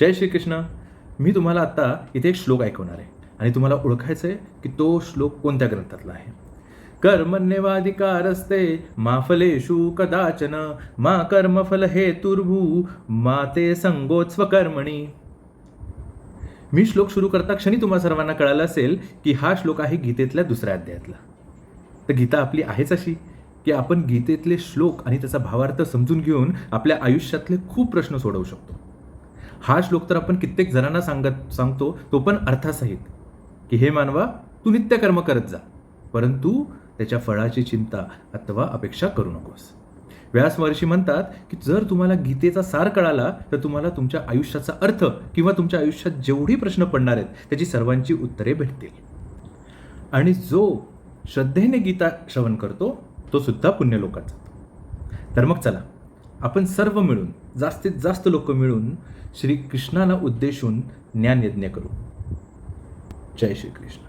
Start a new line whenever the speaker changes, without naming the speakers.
जय श्रीकृष्ण. मी तुम्हाला आता इथे एक श्लोक ऐकवणार आहे आणि तुम्हाला ओळखायचं आहे की तो श्लोक कोणत्या ग्रंथातला आहे. कर्मण्यवाधिकारस्ते मा फलेषु कदाचन मा कर्मफल हेतुर्भू मा ते संगोत्स्व कर्मणी मी श्लोक सुरू करता क्षणी तुम्हाला सर्वांना कळालं असेल की हा श्लोक आहे गीतेतल्या दुसऱ्या अध्यायातला. तर गीता आपली आहेच अशी की आपण गीतेतले श्लोक आणि त्याचा भावार्थ समजून घेऊन आपल्या आयुष्यातले खूप प्रश्न सोडवू शकतो. हा श्लोक तर आपण कित्येक जणांना सांगत सांगतो तो पण अर्थासहित. की हे मानवा तू नित्यकर्म करत जा. परंतु त्याच्या फळाची चिंता अथवा अपेक्षा करू नकोस. व्यास महर्षी म्हणतात की जर तुम्हाला गीतेचा सार कळाला तर तुम्हाला तुमच्या आयुष्याचा अर्थ किंवा तुमच्या आयुष्यात जेवढी प्रश्न पडणार आहेत त्याची सर्वांची उत्तरे भेटतील. आणि जो श्रद्धेने गीता श्रवण करतो तो सुद्धा पुण्यलोकात जातो तर मग चला. आपण सर्व मिळून जास्तीत जास्त लोक मिळून श्री कृष्णाला उद्देशून ज्ञानयज्ञ करू. जय श्री कृष्ण